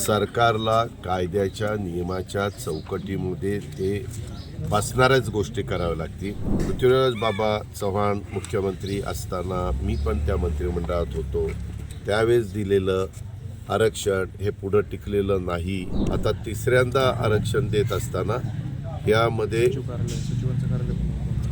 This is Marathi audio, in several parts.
सरकारला कायद्याच्या नियमाच्या चौकटीमध्ये ते बसणाऱ्याच गोष्टी कराव्या लागतील. पृथ्वीराज बाबा चव्हाण मुख्यमंत्री असताना मी पण त्या मंत्रिमंडळात होतो. त्यावेळेस दिलेलं आरक्षण हे पुढं टिकलेलं नाही. आता तिसऱ्यांदा आरक्षण देत असताना यामध्ये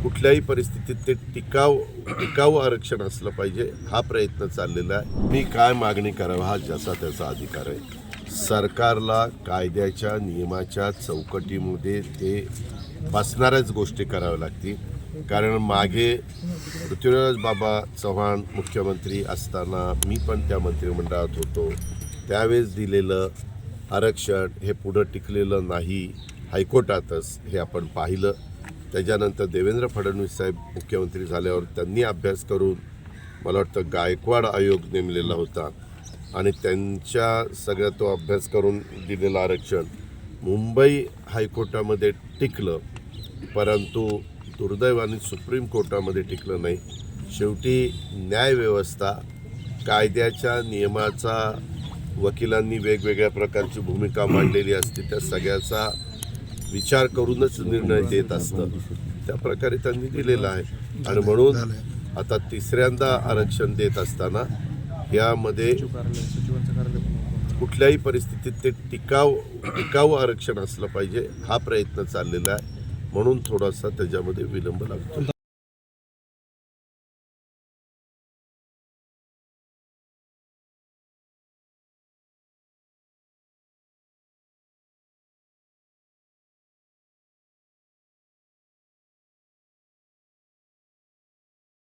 कुठल्याही परिस्थितीत ते टिकाव टिकाऊ आरक्षण असलं पाहिजे. हा प्रयत्न चाललेला आहे. मी काय मागणी करावं हा ज्याचा त्याचा अधिकार आहे. सरकारला कायद्याच्या नियमाच्या चौकटीमध्ये ते बसणाऱ्याच गोष्टी कराव्या लागतील. कारण मागे पृथ्वीराज बाबा चव्हाण मुख्यमंत्री असताना मी पण त्या मंत्रिमंडळात होतो. त्यावेळेस दिलेलं आरक्षण हे पुढं टिकलेलं नाही हायकोर्टातच हे आपण पाहिलं. त्याच्यानंतर देवेंद्र फडणवीस साहेब मुख्यमंत्री झाल्यावर त्यांनी अभ्यास करून मला वाटतं गायकवाड आयोग नेमलेला होता. आणि त्यांच्या सगळ्या तो अभ्यास करून दिलेलं आरक्षण मुंबई हायकोर्टामध्ये टिकलं परंतु दुर्दैवाने सुप्रीम कोर्टामध्ये टिकलं नाही. शेवटी न्यायव्यवस्था कायद्याच्या नियमाचा वकिलांनी वेगवेगळ्या प्रकारची भूमिका मांडलेली असते त्या सगळ्याचा विचार करूनच निर्णय देत असतं. त्या प्रकारे त्यांनी दिलेला आहे. आणि म्हणून आता तिसऱ्यांदा आरक्षण देत असताना यामध्ये कुठल्याही परिस्थितीत ते टिकाव टिकाऊ आरक्षण असलं पाहिजे. हा प्रयत्न चाललेला आहे. म्हणून थोडासा त्याच्यामध्ये विलंब लागतो.